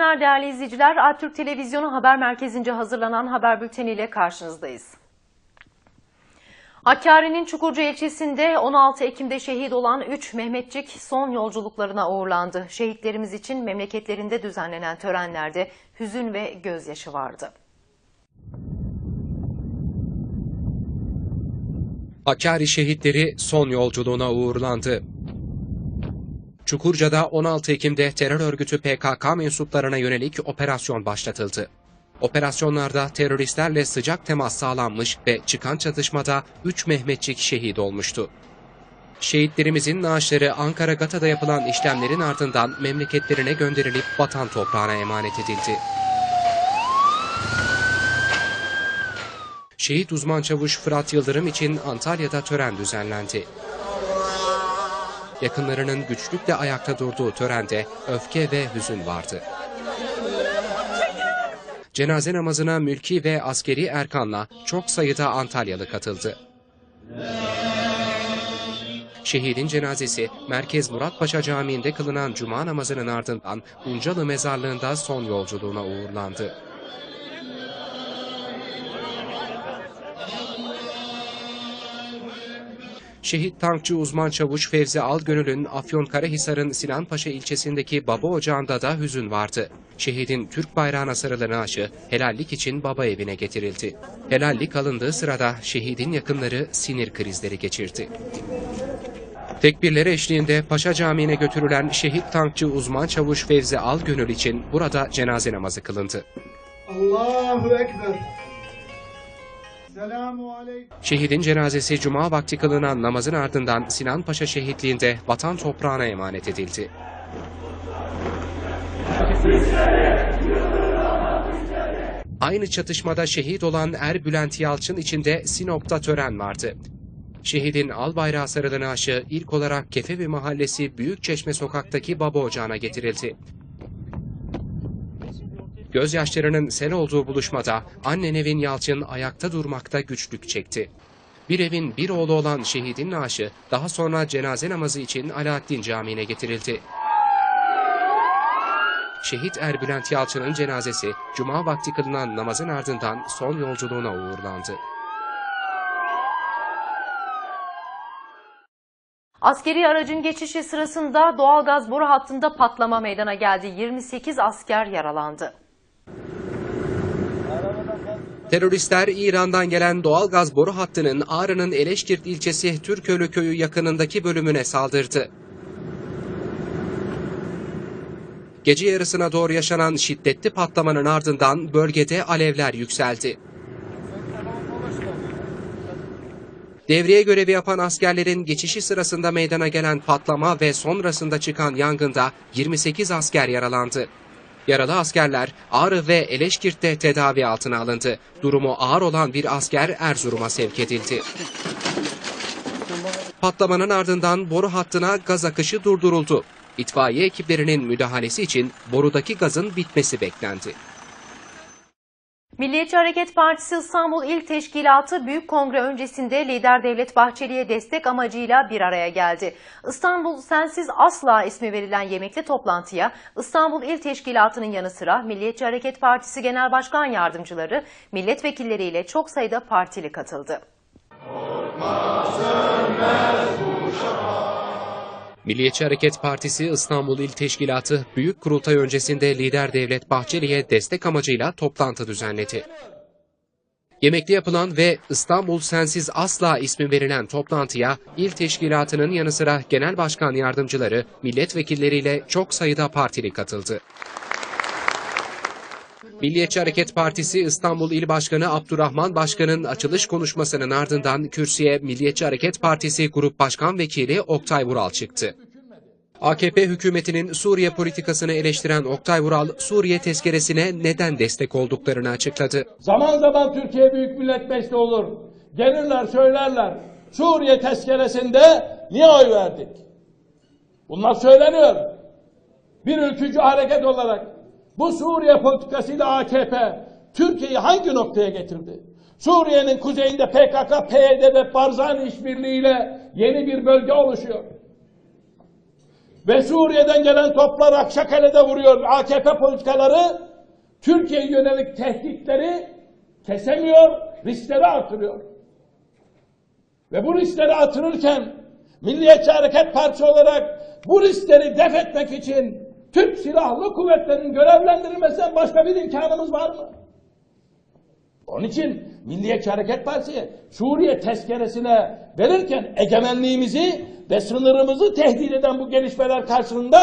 Günler değerli izleyiciler. Altürk Televizyonu Haber Merkezi'nce hazırlanan haber bülteniyle karşınızdayız. Hakkari'nin Çukurca ilçesinde 16 Ekim'de şehit olan 3 Mehmetçik son yolculuklarına uğurlandı. Şehitlerimiz için memleketlerinde düzenlenen törenlerde hüzün ve gözyaşı vardı. Hakkari şehitleri son yolculuğuna uğurlandı. Çukurca'da 16 Ekim'de terör örgütü PKK mensuplarına yönelik operasyon başlatıldı. Operasyonlarda teröristlerle sıcak temas sağlanmış ve çıkan çatışmada 3 Mehmetçik şehit olmuştu. Şehitlerimizin naaşları Ankara Gata'da yapılan işlemlerin ardından memleketlerine gönderilip vatan toprağına emanet edildi. Şehit uzman çavuş Fırat Yıldırım için Antalya'da tören düzenlendi. Yakınlarının güçlükle ayakta durduğu törende öfke ve hüzün vardı. Cenaze namazına mülki ve askeri erkanla çok sayıda Antalyalı katıldı. Şehidin cenazesi Merkez Muratpaşa Camii'nde kılınan cuma namazının ardından Uncalı Mezarlığı'nda son yolculuğuna uğurlandı. Şehit tankçı uzman çavuş Fevzi Algönül'ün Afyonkarahisar'ın Sinanpaşa ilçesindeki baba ocağında da hüzün vardı. Şehidin Türk bayrağına sarılı naaşı helallik için baba evine getirildi. Helallik alındığı sırada şehidin yakınları sinir krizleri geçirdi. Tekbirler eşliğinde Paşa Camii'ne götürülen şehit tankçı uzman çavuş Fevzi Algönül için burada cenaze namazı kılındı. Allahu Ekber. Şehidin cenazesi cuma vakti kılınan namazın ardından Sinan Paşa şehitliğinde vatan toprağına emanet edildi. Aynı çatışmada şehit olan Er Bülent Yalçın için de Sinop'ta tören vardı. Şehidin al bayrağı sarılı naaşı ilk olarak Kefevi Mahallesi Büyükçeşme Sokak'taki baba ocağına getirildi. Gözyaşlarının sel olduğu buluşmada anne Nevin Yalçın ayakta durmakta güçlük çekti. Bir evin bir oğlu olan şehidin naaşı daha sonra cenaze namazı için Alaaddin Camii'ne getirildi. Şehit Erbülent Yalçın'ın cenazesi cuma vakti kılınan namazın ardından son yolculuğuna uğurlandı. Askeri aracın geçişi sırasında doğalgaz boru hattında patlama meydana geldi. 28 asker yaralandı. Teröristler İran'dan gelen doğalgaz boru hattının Ağrı'nın Eleşkirt ilçesi Türkölü köyü yakınındaki bölümüne saldırdı. Gece yarısına doğru yaşanan şiddetli patlamanın ardından bölgede alevler yükseldi. Devreye görevi yapan askerlerin geçişi sırasında meydana gelen patlama ve sonrasında çıkan yangında 28 asker yaralandı. Yaralı askerler Ağrı ve Eleşkirt'te tedavi altına alındı. Durumu ağır olan bir asker Erzurum'a sevk edildi. Patlamanın ardından boru hattına gaz akışı durduruldu. İtfaiye ekiplerinin müdahalesi için borudaki gazın bitmesi beklendi. Milliyetçi Hareket Partisi İstanbul İl Teşkilatı Büyük Kongre öncesinde lider Devlet Bahçeli'ye destek amacıyla bir araya geldi. İstanbul Sensiz Asla ismi verilen yemekli toplantıya İstanbul İl Teşkilatı'nın yanı sıra Milliyetçi Hareket Partisi Genel Başkan Yardımcıları, milletvekilleriyle çok sayıda partili katıldı. Milliyetçi Hareket Partisi İstanbul İl Teşkilatı Büyük Kurultay öncesinde lider Devlet Bahçeli'ye destek amacıyla toplantı düzenledi. Yemekli yapılan ve İstanbul Sensiz Asla ismi verilen toplantıya il teşkilatının yanı sıra genel başkan yardımcıları, milletvekilleriyle çok sayıda partili katıldı. Milliyetçi Hareket Partisi İstanbul İl Başkanı Abdurrahman Başkan'ın açılış konuşmasının ardından kürsüye Milliyetçi Hareket Partisi Grup Başkan Vekili Oktay Vural çıktı. AKP hükümetinin Suriye politikasını eleştiren Oktay Vural, Suriye tezkeresine neden destek olduklarını açıkladı. Zaman zaman Türkiye Büyük Millet Meclisi olur. Gelirler söylerler. Suriye tezkeresinde niye oy verdik? Bunlar söyleniyor. Bir ülkücü hareket olarak bu Suriye politikasıyla AKP Türkiye'yi hangi noktaya getirdi? Suriye'nin kuzeyinde PKK, PYD ve Barzani işbirliğiyle yeni bir bölge oluşuyor. ve Suriye'den gelen toplar Akşakale'de vuruyor AKP politikaları Türkiye'ye yönelik tehditleri kesemiyor, riskleri artırıyor. Ve bu riskleri artırırken Milliyetçi Hareket Partisi olarak bu riskleri def etmek için Türk Silahlı Kuvvetleri'nin görevlendirilmesinden başka bir imkanımız var mı? Onun için Milliyetçi Hareket Partisi Suriye tezkeresine verirken egemenliğimizi ve sınırımızı tehdit eden bu gelişmeler karşısında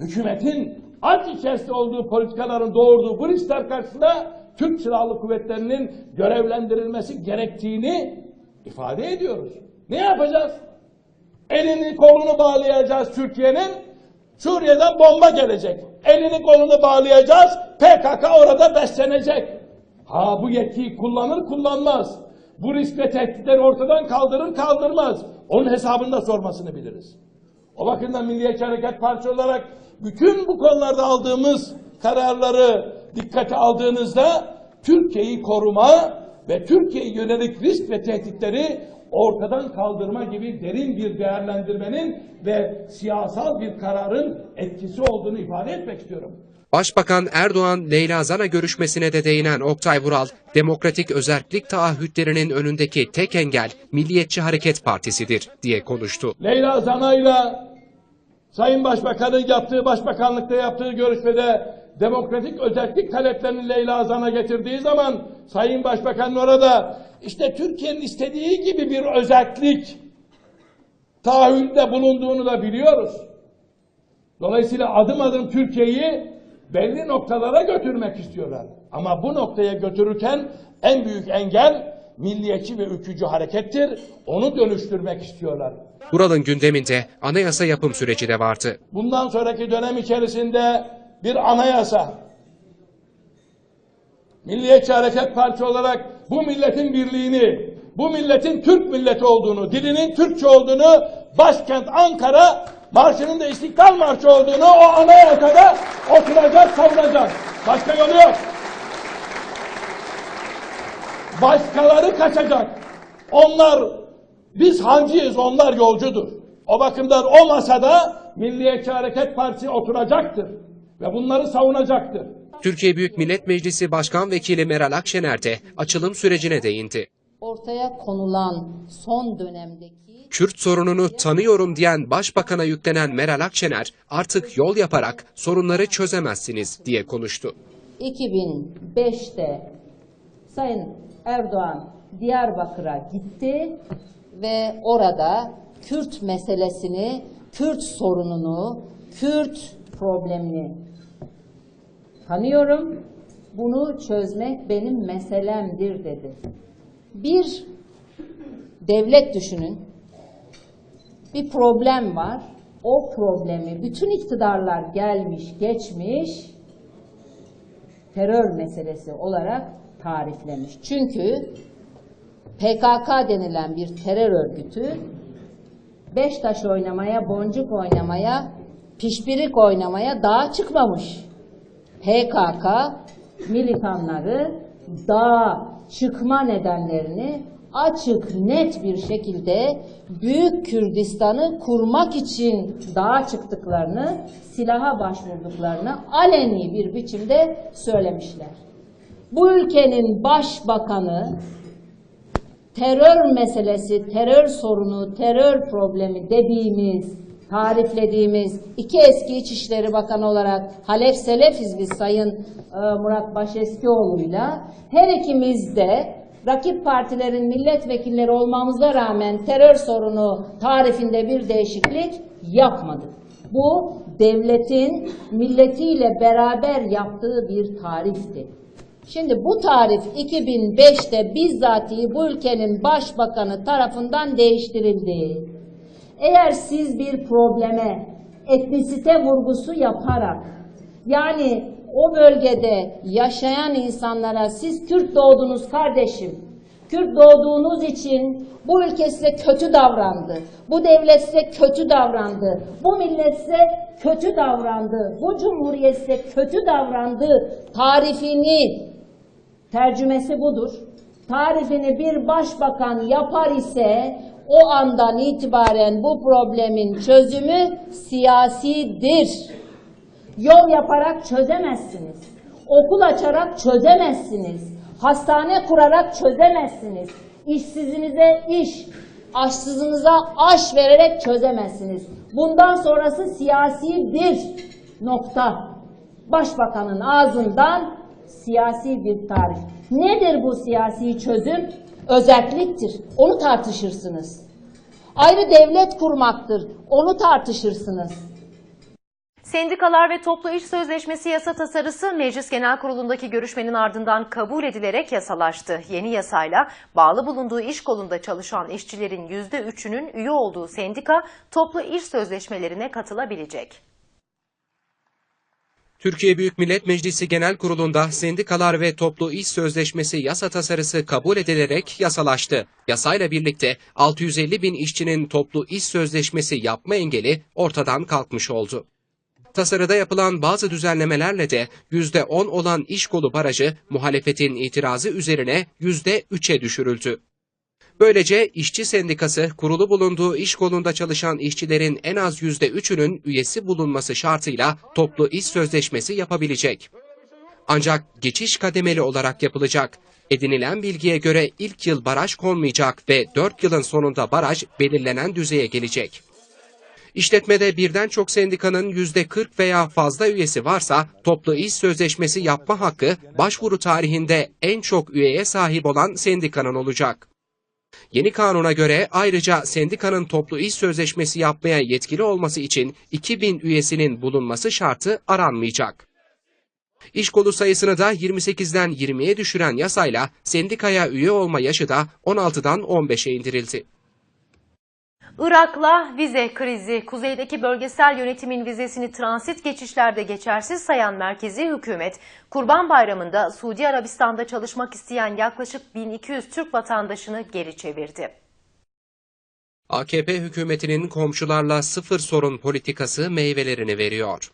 hükümetin aç içerisinde olduğu politikaların doğurduğu bu riskler karşısında Türk Silahlı Kuvvetleri'nin görevlendirilmesi gerektiğini ifade ediyoruz. Ne yapacağız? Elini kolunu bağlayacağız Türkiye'nin. Suriye'den bomba gelecek. Elini kolunu bağlayacağız. PKK orada beslenecek. Ha bu yetkiyi kullanır kullanmaz. Bu risk ve tehditleri ortadan kaldırır kaldırmaz. Onun hesabını da sormasını biliriz. O bakımdan Milliyetçi Hareket Partisi olarak bütün bu konularda aldığımız kararları dikkate aldığınızda Türkiye'yi koruma ve Türkiye'ye yönelik risk ve tehditleri ortadan kaldırma gibi derin bir değerlendirmenin ve siyasal bir kararın etkisi olduğunu ifade etmek istiyorum. Başbakan Erdoğan Leyla Zana görüşmesine de değinen Oktay Vural, demokratik özerklik taahhütlerinin önündeki tek engel Milliyetçi Hareket Partisi'dir diye konuştu. Leyla Zana'yla Sayın Başbakan'ın yaptığı, başbakanlıkta yaptığı görüşmede demokratik özellik taleplerini Leyla Zan'a getirdiği zaman Sayın Başbakan'ın orada işte Türkiye'nin istediği gibi bir özellik taahhütte bulunduğunu da biliyoruz. Dolayısıyla adım adım Türkiye'yi belli noktalara götürmek istiyorlar. Ama bu noktaya götürürken en büyük engel milliyetçi ve ülkücü harekettir. Onu dönüştürmek istiyorlar. Vural'ın gündeminde anayasa yapım süreci de vardı. Bundan sonraki dönem içerisinde bir anayasa, Milliyetçi Hareket Partisi olarak bu milletin birliğini, bu milletin Türk milleti olduğunu, dilinin Türkçe olduğunu, başkent Ankara marşının da İstiklal Marşı olduğunu o anayasada oturacak, savunacak. Başka yolu yok. Başkaları kaçacak. Onlar, biz hancıyız, onlar yolcudur. O bakımdan o masada Milliyetçi Hareket Partisi oturacaktır. Ve bunları savunacaktır. Türkiye Büyük Millet Meclisi Başkan Vekili Meral Akşener de açılım sürecine değindi. ortaya konulan son dönemdeki Kürt sorununu tanıyorum diyen Başbakan'a yüklenen Meral Akşener artık yol yaparak sorunları çözemezsiniz diye konuştu. 2005'te Sayın Erdoğan Diyarbakır'a gitti ve orada Kürt meselesini, Kürt sorununu, Kürt problemini tanıyorum. Bunu çözmek benim meselemdir dedi. Bir devlet düşünün. Bir problem var. O problemi bütün iktidarlar gelmiş, geçmiş terör meselesi olarak tariflemiş. Çünkü PKK denilen bir terör örgütü beş taş oynamaya, boncuk oynamaya, pişpirik oynamaya dağa çıkmamış. PKK militanları dağa çıkma nedenlerini açık net bir şekilde Büyük Kürdistan'ı kurmak için dağa çıktıklarını, silaha başvurduklarını aleni bir biçimde söylemişler. Bu ülkenin başbakanı terör meselesi, terör sorunu, terör problemi dediğimiz, tariflediğimiz iki eski İçişleri Bakanı olarak Halef Selefiz biz Sayın e, Murat Başeskioğlu'yla her ikimiz de rakip partilerin milletvekilleri olmamıza rağmen terör sorunu tarifinde bir değişiklik yapmadık. Bu devletin milletiyle beraber yaptığı bir tarifti. Şimdi bu tarif 2005'te bizzatihi bu ülkenin başbakanı tarafından değiştirildi. Eğer siz bir probleme etnisite vurgusu yaparak yani o bölgede yaşayan insanlara siz Kürt doğdunuz kardeşim, Kürt doğduğunuz için bu ülke size kötü davrandı, bu devlet size kötü davrandı, bu millet size kötü davrandı, bu cumhuriyet size kötü davrandı tarifini tercümesi budur. Tarifini bir başbakan yapar ise o andan itibaren bu problemin çözümü siyasidir. Yol yaparak çözemezsiniz. Okul açarak çözemezsiniz. Hastane kurarak çözemezsiniz. İşsizinize iş, aşsızınıza aş vererek çözemezsiniz. Bundan sonrası siyasidir. Nokta. Başbakanın ağzından siyasi bir tarif. Nedir bu siyasi çözüm? Özelliktir. Onu tartışırsınız. Ayrı devlet kurmaktır. Onu tartışırsınız. Sendikalar ve Toplu İş Sözleşmesi yasa tasarısı Meclis Genel Kurulu'ndaki görüşmenin ardından kabul edilerek yasalaştı. Yeni yasayla bağlı bulunduğu iş kolunda çalışan işçilerin %3'ünün üye olduğu sendika toplu iş sözleşmelerine katılabilecek. Türkiye Büyük Millet Meclisi Genel Kurulu'nda Sendikalar ve Toplu İş Sözleşmesi yasa tasarısı kabul edilerek yasalaştı. Yasayla birlikte 650 bin işçinin toplu iş sözleşmesi yapma engeli ortadan kalkmış oldu. Tasarıda yapılan bazı düzenlemelerle de %10 olan iş kolu barajı muhalefetin itirazı üzerine %3'e düşürüldü. Böylece işçi sendikası kurulu bulunduğu iş kolunda çalışan işçilerin en az %3'ünün üyesi bulunması şartıyla toplu iş sözleşmesi yapabilecek. Ancak geçiş kademeli olarak yapılacak. Edinilen bilgiye göre ilk yıl baraj konmayacak ve 4 yılın sonunda baraj belirlenen düzeye gelecek. İşletmede birden çok sendikanın %40 veya fazla üyesi varsa toplu iş sözleşmesi yapma hakkı başvuru tarihinde en çok üyeye sahip olan sendikanın olacak. Yeni kanuna göre ayrıca sendikanın toplu iş sözleşmesi yapmaya yetkili olması için 2000 üyesinin bulunması şartı aranmayacak. İş kolu sayısını da 28'den 20'ye düşüren yasayla sendikaya üye olma yaşı da 16'dan 15'e indirildi. Irak'la vize krizi, kuzeydeki bölgesel yönetimin vizesini transit geçişlerde geçersiz sayan merkezi hükümet, Kurban Bayramı'nda Suudi Arabistan'da çalışmak isteyen yaklaşık 1200 Türk vatandaşını geri çevirdi. AKP hükümetinin komşularla sıfır sorun politikası meyvelerini veriyor.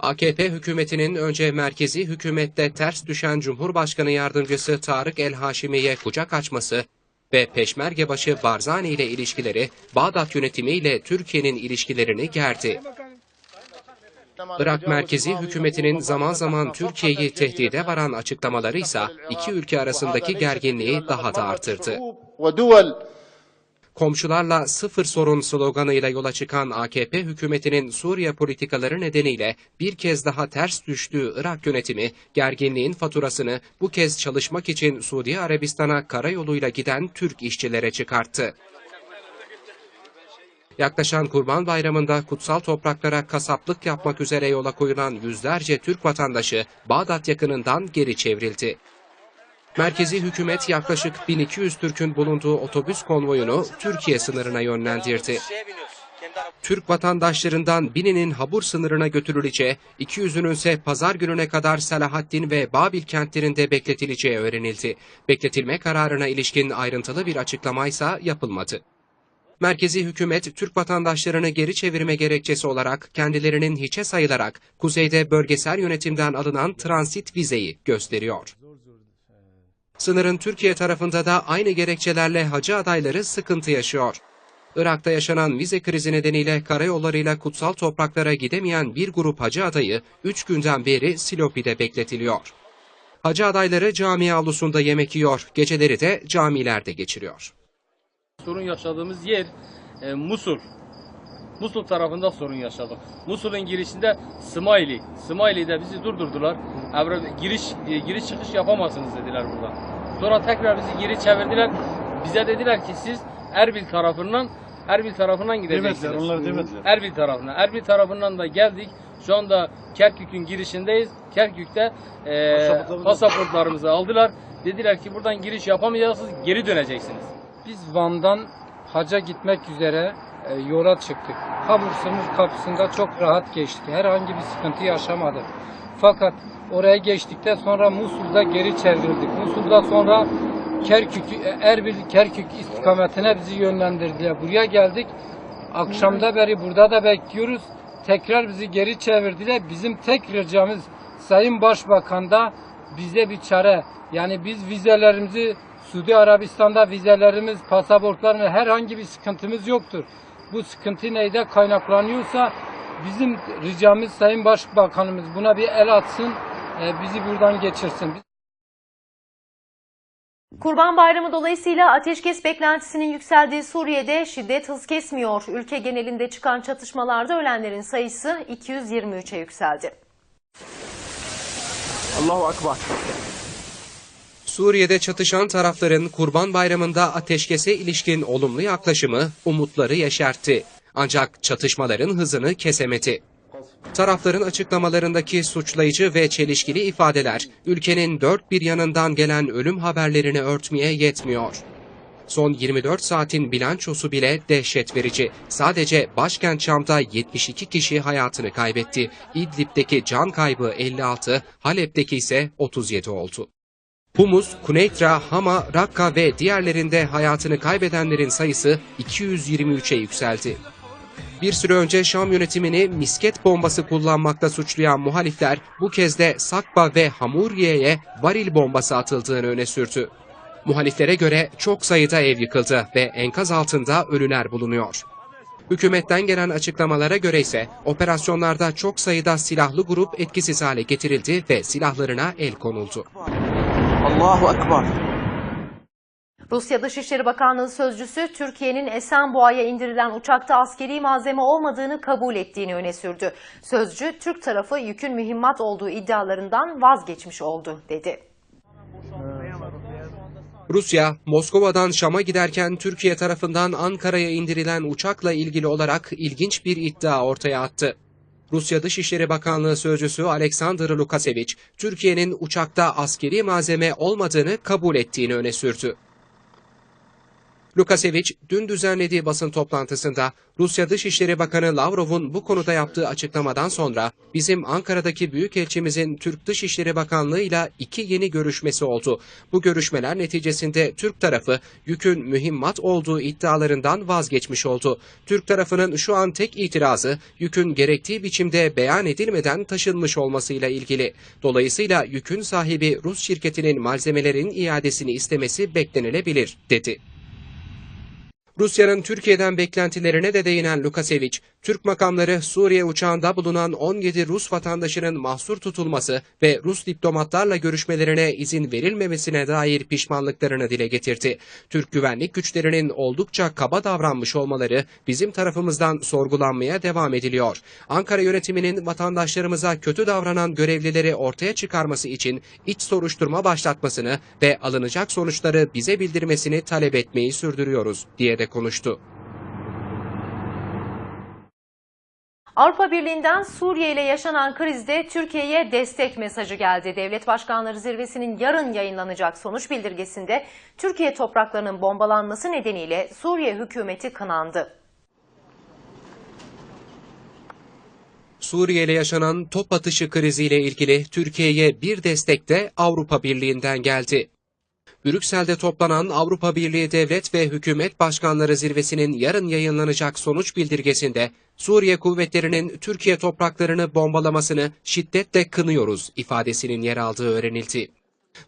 AKP hükümetinin önce merkezi hükümette ters düşen Cumhurbaşkanı Yardımcısı Tarık El Haşimi'ye kucak açması ve Peşmerge başı Barzani ile ilişkileri Bağdat yönetimiyle Türkiye'nin ilişkilerini gerdi. Irak merkezi hükümetinin zaman zaman Türkiye'yi tehdide varan açıklamaları ise iki ülke arasındaki gerginliği daha da artırdı. Komşularla sıfır sorun sloganıyla yola çıkan AKP hükümetinin Suriye politikaları nedeniyle bir kez daha ters düştüğü Irak yönetimi gerginliğin faturasını bu kez çalışmak için Suudi Arabistan'a karayoluyla giden Türk işçilere çıkarttı. Yaklaşan Kurban Bayramı'nda kutsal topraklara kasaplık yapmak üzere yola koyulan yüzlerce Türk vatandaşı Bağdat yakınından geri çevrildi. Merkezi hükümet yaklaşık 1200 Türk'ün bulunduğu otobüs konvoyunu Türkiye sınırına yönlendirdi. Türk vatandaşlarından bininin Habur sınırına götürüleceği, 200'ünün ise pazar gününe kadar Selahaddin ve Babil kentlerinde bekletileceği öğrenildi. Bekletilme kararına ilişkin ayrıntılı bir açıklama ise yapılmadı. Merkezi hükümet Türk vatandaşlarını geri çevirme gerekçesi olarak kendilerinin hiçe sayılarak kuzeyde bölgesel yönetimden alınan transit vizeyi gösteriyor. Sınırın Türkiye tarafında da aynı gerekçelerle hacı adayları sıkıntı yaşıyor. Irak'ta yaşanan vize krizi nedeniyle karayollarıyla kutsal topraklara gidemeyen bir grup hacı adayı 3 günden beri Silopi'de bekletiliyor. Hacı adayları cami avlusunda yemek yiyor, geceleri de camilerde geçiriyor. sorun yaşadığımız yer e, Musul. Musul tarafında sorun yaşadık. Musul'un girişinde Smiley. Smiley'de bizi durdurdular. Evre, giriş e, giriş çıkış yapamazsınız dediler buradan. Sonra tekrar bizi geri çevirdiler. Bize dediler ki siz Erbil tarafından Erbil tarafından gideceksiniz. Erbil tarafına. Erbil tarafından da geldik. Şu anda Kerkük'ün girişindeyiz. Kerkük'te e, pasaportlarımızı aldılar. Dediler ki buradan giriş yapamayacaksınız, geri döneceksiniz. Biz Van'dan haca gitmek üzere yola çıktık. Habur sınır kapısında çok rahat geçtik. Herhangi bir sıkıntı yaşamadık. Fakat oraya geçtikten sonra Musul'da geri çevrildik. Musul'da sonra Kerkük, e, Erbil, Kerkük istikametine bizi yönlendirdiler. Buraya geldik. Akşamda beri burada da bekliyoruz. Tekrar bizi geri çevirdiler. Bizim tek ricamız Sayın Başbakan'da bize bir çare. Yani biz vizelerimizi Suudi Arabistan'da vizelerimiz, pasaportlarımız herhangi bir sıkıntımız yoktur. Bu sıkıntı neyde kaynaklanıyorsa bizim ricamız Sayın Başbakanımız buna bir el atsın, e, bizi buradan geçirsin. Kurban Bayramı dolayısıyla ateşkes beklentisinin yükseldiği Suriye'de şiddet hız kesmiyor. Ülke genelinde çıkan çatışmalarda ölenlerin sayısı 223'e yükseldi. Suriye'de çatışan tarafların Kurban Bayramı'nda ateşkese ilişkin olumlu yaklaşımı umutları yeşertti. Ancak çatışmaların hızını kesemedi. Tarafların açıklamalarındaki suçlayıcı ve çelişkili ifadeler ülkenin dört bir yanından gelen ölüm haberlerini örtmeye yetmiyor. Son 24 saatin bilançosu bile dehşet verici. Sadece başkent Şam'da 72 kişi hayatını kaybetti. İdlib'deki can kaybı 56, Halep'teki ise 37 oldu. Humus, Kuneytra, Hama, Rakka ve diğerlerinde hayatını kaybedenlerin sayısı 223'e yükseldi. Bir süre önce Şam yönetimini misket bombası kullanmakta suçlayan muhalifler bu kez de Sakba ve Hamuriye'ye varil bombası atıldığını öne sürdü. Muhaliflere göre çok sayıda ev yıkıldı ve enkaz altında ölüler bulunuyor. Hükümetten gelen açıklamalara göre ise operasyonlarda çok sayıda silahlı grup etkisiz hale getirildi ve silahlarına el konuldu. Rusya Dışişleri Bakanlığı sözcüsü Türkiye'nin Esenboğa'ya indirilen uçakta askeri malzeme olmadığını kabul ettiğini öne sürdü. Sözcü Türk tarafı yükün mühimmat olduğu iddialarından vazgeçmiş oldu dedi. Rusya, Moskova'dan Şam'a giderken Türkiye tarafından Ankara'ya indirilen uçakla ilgili olarak ilginç bir iddia ortaya attı. Rusya Dışişleri Bakanlığı Sözcüsü Alexander Lukasevich, Türkiye'nin uçakta askeri malzeme olmadığını kabul ettiğini öne sürdü. Lukasevich dün düzenlediği basın toplantısında Rusya Dışişleri Bakanı Lavrov'un bu konuda yaptığı açıklamadan sonra bizim Ankara'daki Büyükelçimizin Türk Dışişleri Bakanlığı ile iki yeni görüşmesi oldu. Bu görüşmeler neticesinde Türk tarafı yükün mühimmat olduğu iddialarından vazgeçmiş oldu. Türk tarafının şu an tek itirazı yükün gerektiği biçimde beyan edilmeden taşınmış olmasıyla ilgili. Dolayısıyla yükün sahibi Rus şirketinin malzemelerin iadesini istemesi beklenilebilir, dedi. Rusya'nın Türkiye'den beklentilerine de değinen Lukasevich, Türk makamları Suriye uçağında bulunan 17 Rus vatandaşının mahsur tutulması ve Rus diplomatlarla görüşmelerine izin verilmemesine dair pişmanlıklarını dile getirdi. Türk güvenlik güçlerinin oldukça kaba davranmış olmaları bizim tarafımızdan sorgulanmaya devam ediliyor. Ankara yönetiminin vatandaşlarımıza kötü davranan görevlileri ortaya çıkarması için iç soruşturma başlatmasını ve alınacak sonuçları bize bildirmesini talep etmeyi sürdürüyoruz diye de konuştu. Avrupa Birliği'nden Suriye ile yaşanan krizde Türkiye'ye destek mesajı geldi. Devlet Başkanları Zirvesi'nin yarın yayınlanacak sonuç bildirgesinde Türkiye topraklarının bombalanması nedeniyle Suriye hükümeti kınandı. Suriye ile yaşanan top atışı kriziyle ilgili Türkiye'ye bir destek de Avrupa Birliği'nden geldi. Brüksel'de toplanan Avrupa Birliği Devlet ve Hükümet Başkanları Zirvesi'nin yarın yayınlanacak sonuç bildirgesinde Suriye kuvvetlerinin Türkiye topraklarını bombalamasını şiddetle kınıyoruz ifadesinin yer aldığı öğrenildi.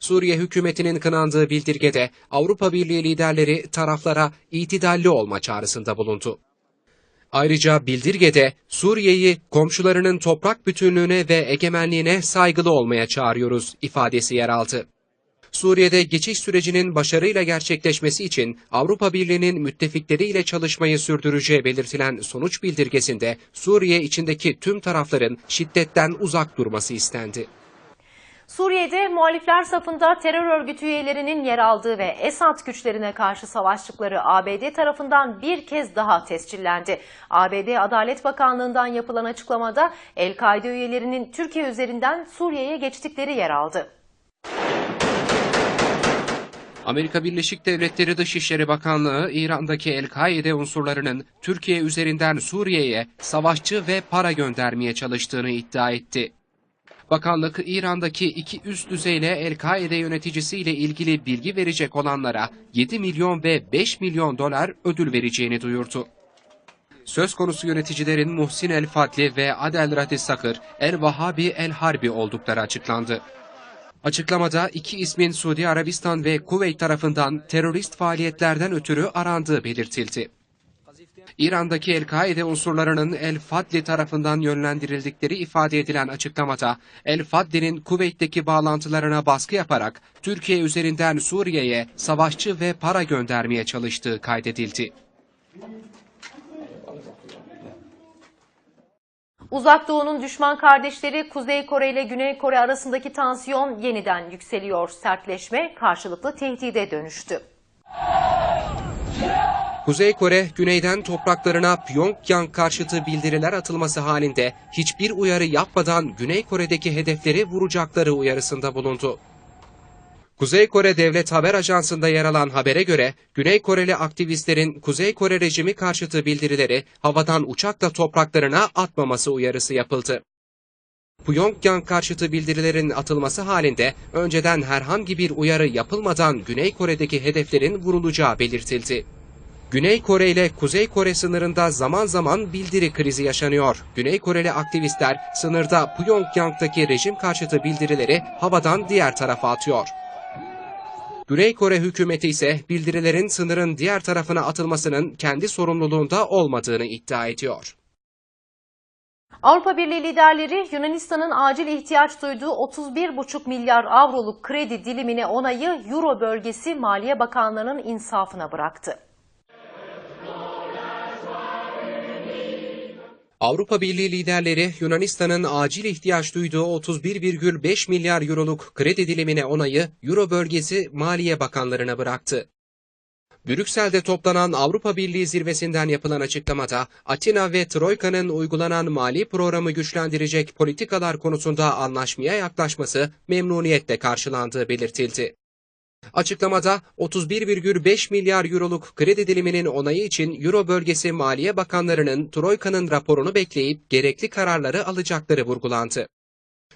Suriye hükümetinin kınandığı bildirgede Avrupa Birliği liderleri taraflara itidalli olma çağrısında bulundu. Ayrıca bildirgede Suriye'yi komşularının toprak bütünlüğüne ve egemenliğine saygılı olmaya çağırıyoruz ifadesi yer aldı. Suriye'de geçiş sürecinin başarıyla gerçekleşmesi için Avrupa Birliği'nin müttefikleriyle çalışmayı sürdüreceği belirtilen sonuç bildirgesinde Suriye içindeki tüm tarafların şiddetten uzak durması istendi. Suriye'de muhalifler safında terör örgütü üyelerinin yer aldığı ve Esad güçlerine karşı savaştıkları ABD tarafından bir kez daha tescillendi. ABD Adalet Bakanlığı'ndan yapılan açıklamada El-Kaide üyelerinin Türkiye üzerinden Suriye'ye geçtikleri yer aldı. Amerika Birleşik Devletleri Dışişleri Bakanlığı, İran'daki El-Kaide unsurlarının Türkiye üzerinden Suriye'ye savaşçı ve para göndermeye çalıştığını iddia etti. Bakanlık, İran'daki iki üst düzeyli El-Kaide yöneticisiyle ilgili bilgi verecek olanlara 7 milyon ve 5 milyon dolar ödül vereceğini duyurdu. Söz konusu yöneticilerin Muhsin El-Fadli ve Adel Radis Sakır, El-Vahabi El-Harbi oldukları açıklandı. Açıklamada iki ismin Suudi Arabistan ve Kuveyt tarafından terörist faaliyetlerden ötürü arandığı belirtildi. İran'daki El-Kaide unsurlarının El-Fadli tarafından yönlendirildikleri ifade edilen açıklamada, El-Fadli'nin Kuveyt'teki bağlantılarına baskı yaparak Türkiye üzerinden Suriye'ye savaşçı ve para göndermeye çalıştığı kaydedildi. Uzak Doğu'nun düşman kardeşleri Kuzey Kore ile Güney Kore arasındaki tansiyon yeniden yükseliyor. Sertleşme karşılıklı tehdide dönüştü. Kuzey Kore, güneyden topraklarına Pyongyang karşıtı bildiriler atılması halinde hiçbir uyarı yapmadan Güney Kore'deki hedefleri vuracakları uyarısında bulundu. Kuzey Kore Devlet Haber Ajansı'nda yer alan habere göre Güney Koreli aktivistlerin Kuzey Kore rejimi karşıtı bildirileri havadan uçakla topraklarına atmaması uyarısı yapıldı. Pyongyang karşıtı bildirilerin atılması halinde önceden herhangi bir uyarı yapılmadan Güney Kore'deki hedeflerin vurulacağı belirtildi. Güney Kore ile Kuzey Kore sınırında zaman zaman bildiri krizi yaşanıyor. Güney Koreli aktivistler sınırda Pyongyang'daki rejim karşıtı bildirileri havadan diğer tarafa atıyor. Güney Kore hükümeti ise bildirilerin sınırın diğer tarafına atılmasının kendi sorumluluğunda olmadığını iddia ediyor. Avrupa Birliği liderleri Yunanistan'ın acil ihtiyaç duyduğu 31,5 milyar avroluk kredi dilimine onayı Euro bölgesi Maliye Bakanlığı'nın insafına bıraktı. Avrupa Birliği liderleri Yunanistan'ın acil ihtiyaç duyduğu 31,5 milyar euroluk kredi dilimine onayı Euro bölgesi Maliye Bakanlarına bıraktı. Brüksel'de toplanan Avrupa Birliği zirvesinden yapılan açıklamada Atina ve Troika'nın uygulanan mali programı güçlendirecek politikalar konusunda anlaşmaya yaklaşması memnuniyetle karşılandığı belirtildi. Açıklamada 31,5 milyar euroluk kredi diliminin onayı için Euro bölgesi Maliye Bakanlarının Troika'nın raporunu bekleyip gerekli kararları alacakları vurgulandı.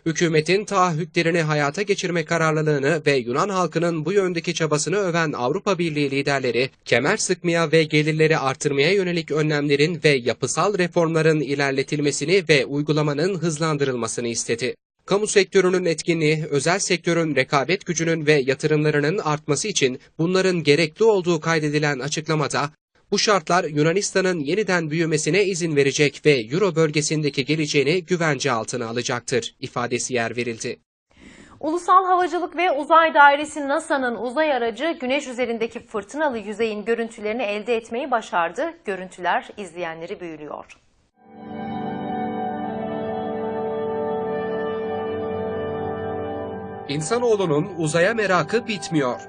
Hükümetin taahhütlerini hayata geçirme kararlılığını ve Yunan halkının bu yöndeki çabasını öven Avrupa Birliği liderleri, kemer sıkmaya ve gelirleri artırmaya yönelik önlemlerin ve yapısal reformların ilerletilmesini ve uygulamanın hızlandırılmasını istedi. Kamu sektörünün etkinliği, özel sektörün rekabet gücünün ve yatırımlarının artması için bunların gerekli olduğu kaydedilen açıklamada, bu şartlar Yunanistan'ın yeniden büyümesine izin verecek ve Euro bölgesindeki geleceğini güvence altına alacaktır ifadesi yer verildi. Ulusal Havacılık ve Uzay Dairesi NASA'nın uzay aracı Güneş üzerindeki fırtınalı yüzeyin görüntülerini elde etmeyi başardı. Görüntüler izleyenleri büyülüyor. İnsanoğlunun uzaya merakı bitmiyor.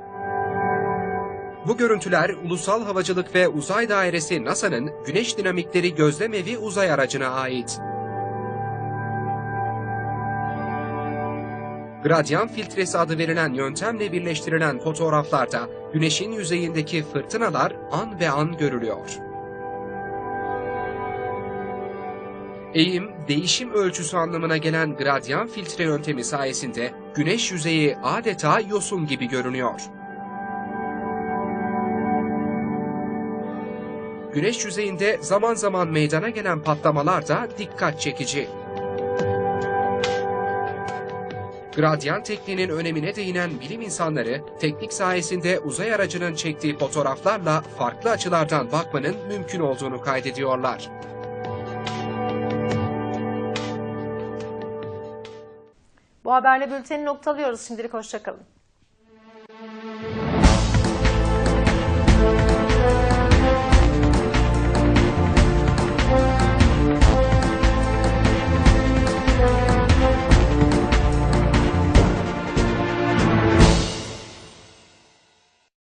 Bu görüntüler Ulusal Havacılık ve Uzay Dairesi NASA'nın Güneş Dinamikleri Gözlemevi uzay aracına ait. Gradyan filtresi adı verilen yöntemle birleştirilen fotoğraflarda Güneş'in yüzeyindeki fırtınalar an be an görülüyor. Eğim, değişim ölçüsü anlamına gelen gradyan filtre yöntemi sayesinde güneş yüzeyi adeta yosun gibi görünüyor. Güneş yüzeyinde zaman zaman meydana gelen patlamalar da dikkat çekici. Gradyan tekniğinin önemine değinen bilim insanları, teknik sayesinde uzay aracının çektiği fotoğraflarla farklı açılardan bakmanın mümkün olduğunu kaydediyorlar. Bu haberle bülteni noktalıyoruz. Şimdilik hoşçakalın.